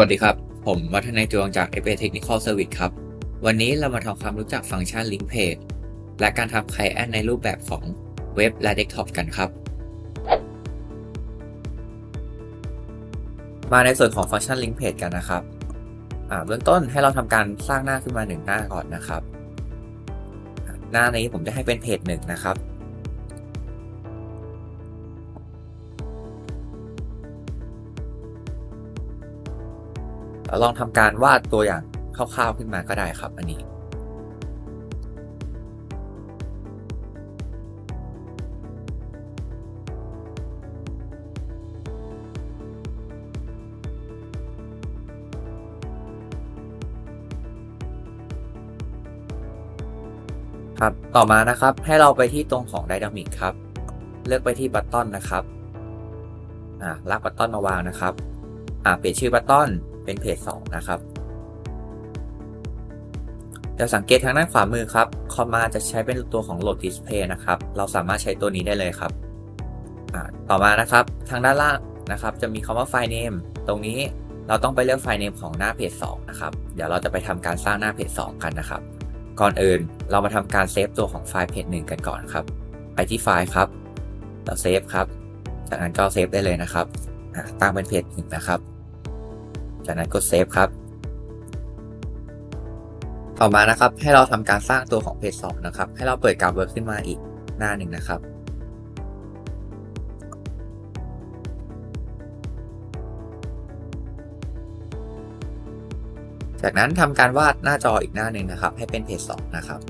วัสดีครับ ผมวัฒนายจวงจาก FA Technical Service ครับ วันนี้เรามาทำความรู้จักฟังก์ชัน Link Page และการทำ Client ในรูปแบบของเว็บและเดสก์ท็อปกันครับ มาในส่วนของฟังก์ชัน Link Page กันนะครับเบื้องต้นให้เราทำการสร้างหน้าขึ้นมาหนึ่งหน้าก่อนนะครับ หน้านี้ผมจะให้เป็นเพจหนึ่งนะครับ ลองทำการวาดตัวอย่างคร่าวๆขึ้นมาก็ได้ครับอันนี้ครับ ต่อมานะครับ ให้เราไปที่ตรงของ Dynamic ครับ เลือกไปที่บัตตอนนะครับ อ่าลากบัตตอนมาวางนะครับ อ่าเปลี่ยนชื่อบัตตอน เป็นเพจ2นะครับจะสังเกตทางด้านขวามือครับ คอมมาจะใช้เป็นตัวของ Load Display นะครับ เราสามารถใช้ตัวนี้ได้เลยครับ ต่อมานะครับ ทางด้านล่างนะครับ จะมีคำว่า File Name ตรงนี้เราต้องไปเลือกไฟล์ Name ของหน้าเพจ2นะครับ เดี๋ยวเราจะไปทำการสร้างหน้าเพจ2กันนะครับ ก่อนอื่นเรามาทำการเซฟตัวของไฟล์เพจหนึ่งกันก่อนครับ ไปที่ไฟล์ครับ เราเซฟครับ จากนั้นก็เซฟได้เลยนะครับ ตั้งเป็นเพจหนึ่งนะครับ จากนั้นกดเซฟครับ ต่อมานะครับ ให้เราทำการสร้างตัวของเพจ2นะครับ ให้เราเปิดการเวิร์กขึ้นมาอีกหน้าหนึ่งนะครับ จากนั้นทำการวาดหน้าจออีกหน้าหนึ่งนะครับ ให้เป็นเพจ2นะครับ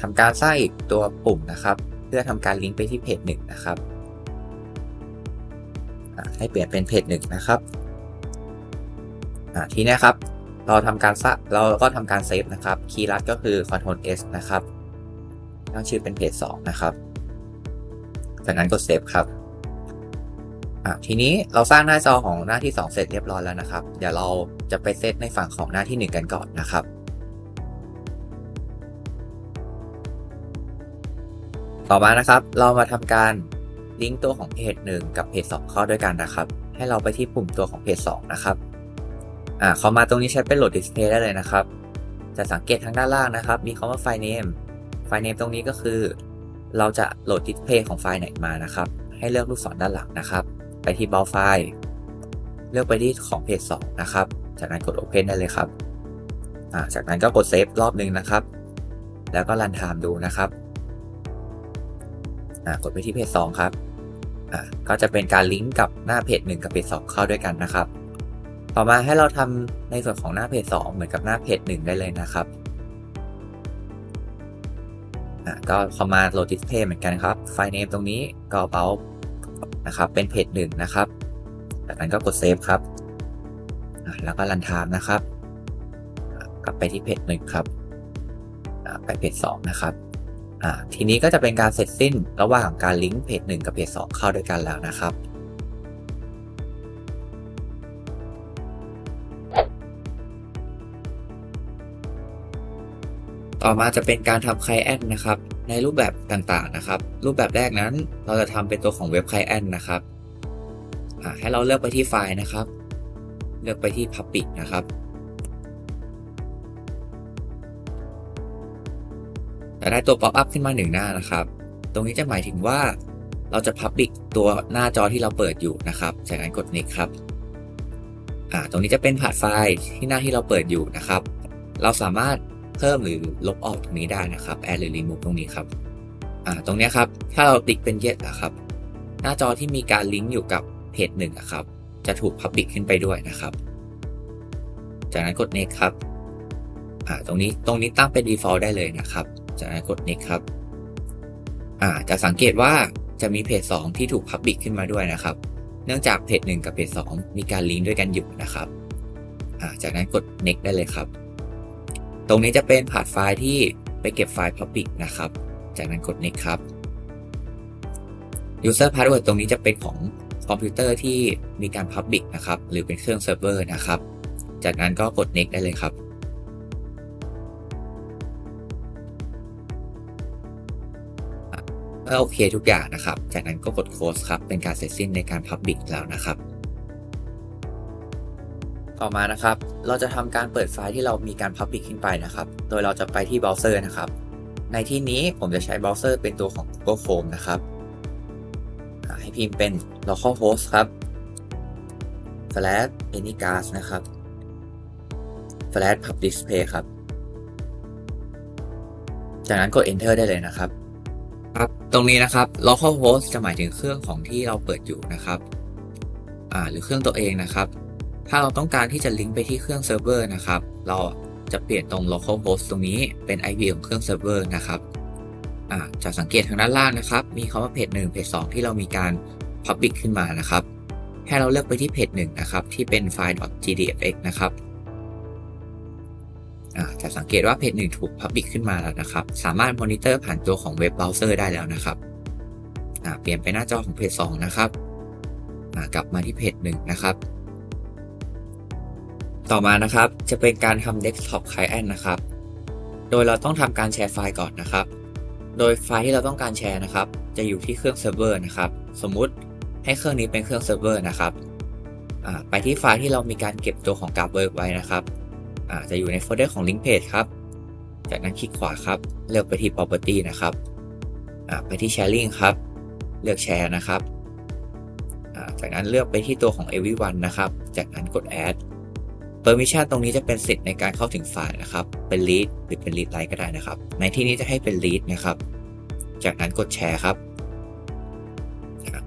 ทำการสร้างอีกตัวปุ่มนะครับ เพื่อทำการลิงก์ไปที่เพจหนึ่งนะครับให้เปลี่ยนเป็นเพจหนึ่งนะครับทีนี้ครับ เราทำการสร้างเราก็ทำการเซฟนะครับคีย์ลัดก็คือ Ctrl S นะครับตั้งชื่อเป็นเพจ2นะครับจากนั้นกดเซฟครับทีนี้เราสร้างหน้าจอของหน้าที่ 2 เสร็จเรียบร้อยแล้วนะครับ เดี๋ยวเราจะไปเซตในฝั่งของหน้าที่ 1 กันก่อนนะครับ ต่อมานะครับ เรามาทำการลิงก์ตัวของเพจ1กับเพจ2เข้าด้วยกันนะครับ ให้เราไปที่ปุ่มตัวของเพจ2นะครับอ่าเข้ามาตรงนี้ใช้เป็นโหลด display ได้เลยนะครับ จะสังเกตทางด้านล่างนะครับ มีคำว่าไฟล์ name ไฟล์ name ตรงนี้ก็คือ เราจะโหลด display ของไฟล์ไหนมานะครับ ให้เลือกลูกศรด้านหลังนะครับ ไปที่ browse file เลือกไปที่ของเพจ2นะครับ จากนั้นกด open ได้เลยครับอ่าจากนั้นก็กด save รอบหนึ่งนะครับ แล้วก็รันไทม์ดูนะครับ กดไปที่เพจ2ครับก็จะเป็นการลิงก์กับหน้าเพจ1กับเพจ2เข้าด้วยกันนะครับ ต่อมาให้เราทำในส่วนของหน้าเพจ2เหมือนกับหน้าเพจ1ได้เลยนะครับก็คอมมา load display เหมือนกันครับ ไฟล์ name ตรงนี้ก็ about นะครับเป็นเพจ1นะครับจากนั้นก็กด save ครับ แล้วก็รันไทม์นะครับ กลับไปที่เพจ1ครับ ไปเพจ2นะครับ อ่าทีนี้ก็จะเป็นการเสร็จสิ้นระหว่างการลิงก์เพจ1กับเพจ2เข้าด้วยกันแล้วนะครับ ต่อมาจะเป็นการทำ Client นะครับ ในรูปแบบต่างๆนะครับ รูปแบบแรกนั้นเราจะทำเป็นตัวของเว็บ Client นะครับให้เราเลือกไปที่ไฟล์นะครับ เลือกไปที่ Public นะครับ จะได้ตัว pop up ขึ้นมาหนึ่งหน้านะครับ ตรงนี้จะหมายถึงว่าเราจะ public ตัวหน้าจอที่เราเปิดอยู่นะครับ จากนั้นกด next ครับอ่าตรงนี้จะเป็นผ่านไฟล์ที่หน้าที่เราเปิดอยู่นะครับ เราสามารถเพิ่มหรือลบออกตรงนี้ได้นะครับ add หรือ remove ตรงนี้ครับอ่าตรงนี้ครับ ถ้าเราติ๊กเป็น yes นะครับ หน้าจอที่มีการลิงก์อยู่กับเพจหนึ่งอะครับ จะถูก public ขึ้นไปด้วยนะครับ จากนั้นกด next ครับอ่าตรงนี้ตรงนี้ตั้งเป็น default ได้เลยนะครับ จากนั้นกด next ครับอ่าจะสังเกตว่าจะมีเพจ 2 ที่ถูก public ขึ้นมาด้วยนะครับ เนื่องจากเพจ 1 กับเพจ 2 มีการลิงก์ด้วยกันอยู่นะครับอ่าจากนั้นกด next ได้เลยครับ ตรงนี้จะเป็นพาร์ทไฟล์ที่ไปเก็บไฟล์ Public นะครับ จากนั้นกด next ครับ user password ตรงนี้จะเป็นของคอมพิวเตอร์ที่มีการ Public นะครับ หรือเป็นเครื่องเซิร์ฟเวอร์นะครับ จากนั้นก็กด next ได้เลยครับ เมื่อโอเคทุกอย่างนะครับ จากนั้นก็กด close ครับ เป็นการเสร็จสิ้นในการ Public แล้วนะครับ ต่อมานะครับ เราจะทำการเปิดไฟล์ที่เรามีการ Public ขึ้นไปนะครับ โดยเราจะไปที่เบราว์เซอร์นะครับ ในที่นี้ผมจะใช้เบราว์เซอร์เป็นตัวของ Google Chrome นะครับ ให้พิมพ์เป็น localhost ครับ slash anygas นะครับ slash pub display ครับ จากนั้นกด enter ได้เลยนะครับ รับตรงนี้นะครับ localhost จะหมายถึงเครื่องของที่เราเปิดอยู่นะครับอ่าหรือเครื่องตัวเองนะครับ ถ้าเราต้องการที่จะลิงก์ไปที่เครื่องเซิร์ฟเวอร์นะครับ เราจะเปลี่ยนตรง localhost ตรงนี้เป็น IP ของเครื่องเซิร์ฟเวอร์นะครับอ่าจะสังเกตทางด้านล่างนะครับ มีคำว่าเพจ1เพจ2ที่เรามีการ public ขึ้นมานะครับ ให้เราเลือกไปที่เพจ1นะครับ ที่เป็นไฟล์ .gdfx นะครับ จะสังเกตว่าเพจ1ถูก public ขึ้นมาแล้วนะครับ สามารถมอนิเตอร์ผ่านตัวของเว็บเบราว์เซอร์ได้แล้วนะครับเปลี่ยนไปหน้าจอของเพจ2นะครับกลับมาที่เพจ1นะครับ ต่อมานะครับจะเป็นการทำ desktop client นะครับ โดยเราต้องทำการแชร์ไฟล์ก่อนนะครับ โดยไฟล์ที่เราต้องการแชร์นะครับ จะอยู่ที่เครื่องเซิร์ฟเวอร์นะครับ สมมุติให้เครื่องนี้เป็นเครื่องเซิร์ฟเวอร์นะครับ ไปที่ไฟล์ที่เรามีการเก็บตัวของกราฟเวิร์กไว้นะครับ จะอยู่ในโฟลเดอร์ของ link page ครับ จากนั้นคลิกขวาครับ เลือกไปที่ property นะครับ ไปที่ sharing ครับ เลือกแชร์นะครับ จากนั้นเลือกไปที่ตัวของ everyone นะครับ จากนั้นกด add permission ตรงนี้จะเป็นสิทธิ์ในการเข้าถึงไฟล์นะครับ เป็น read หรือเป็น read write ก็ได้นะครับ ในที่นี้จะให้เป็น read นะครับ จากนั้นกดแชร์ครับ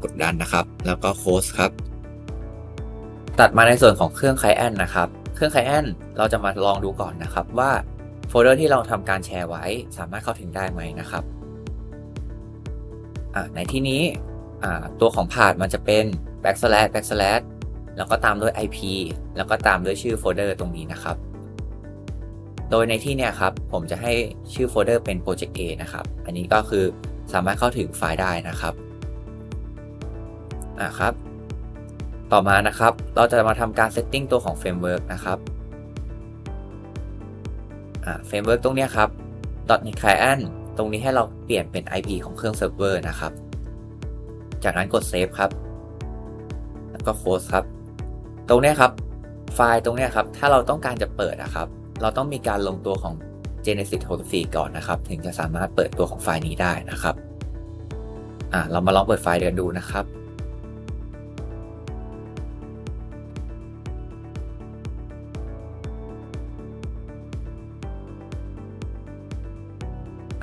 กดดันนะครับ แล้วก็ close ครับ ตัดมาในส่วนของเครื่อง client นะครับ เครื่อง client เราจะมาลองดูก่อนนะครับว่าโฟลเดอร์ที่เราทำการแชร์ไว้สามารถเข้าถึงได้ไหมนะครับในที่นี้ตัวของพาดมันจะเป็น backslash backslash แล้วก็ตามด้วย IP แล้วก็ตามด้วยชื่อโฟลเดอร์ตรงนี้นะครับ โดยในที่เนี้ยครับผมจะให้ชื่อโฟลเดอร์เป็น project A นะครับ อันนี้ก็คือสามารถเข้าถึงไฟล์ได้นะครับอ่าครับ ต่อมานะครับ เราจะมาทำการ setting ตัวของ framework นะครับอ่า framework ตรงนี้ครับ .NET Client ตรงนี้ให้เราเปลี่ยนเป็น IP ของเครื่องเซิร์ฟเวอร์นะครับ จากนั้นกด save ครับ แล้วก็ close ครับ ตรงนี้ครับ ไฟล์ตรงนี้ครับ ถ้าเราต้องการจะเปิดนะครับ เราต้องมีการลงตัวของ Genesis 64ก่อนนะครับ ถึงจะสามารถเปิดตัวของไฟล์นี้ได้นะครับ อ่าเรามาลองเปิดไฟล์เดินดูนะครับ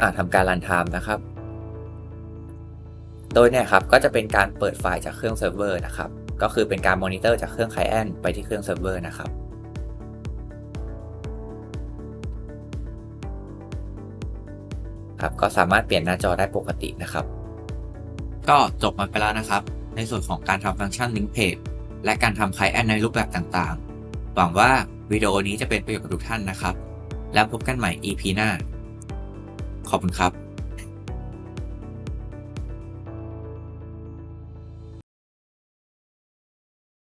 อ่าทำการรันไทม์นะครับ โดยเนี่ยครับก็จะเป็นการเปิดไฟล์จากเครื่องเซิร์ฟเวอร์นะครับ ก็คือเป็นการมอนิเตอร์จากเครื่อง Client ไปที่เครื่องเซิร์ฟเวอร์นะครับครับก็สามารถเปลี่ยนหน้าจอได้ปกตินะครับ ก็จบมาไปแล้วนะครับ ในส่วนของการทำฟังก์ชัน Link Page และการทำ Client ในรูปแบบต่างๆ หวังว่าวิดีโอนี้จะเป็นประโยชน์กับทุกท่านนะครับ แล้วพบกันใหม่ EP หน้า ขอบคุณครับ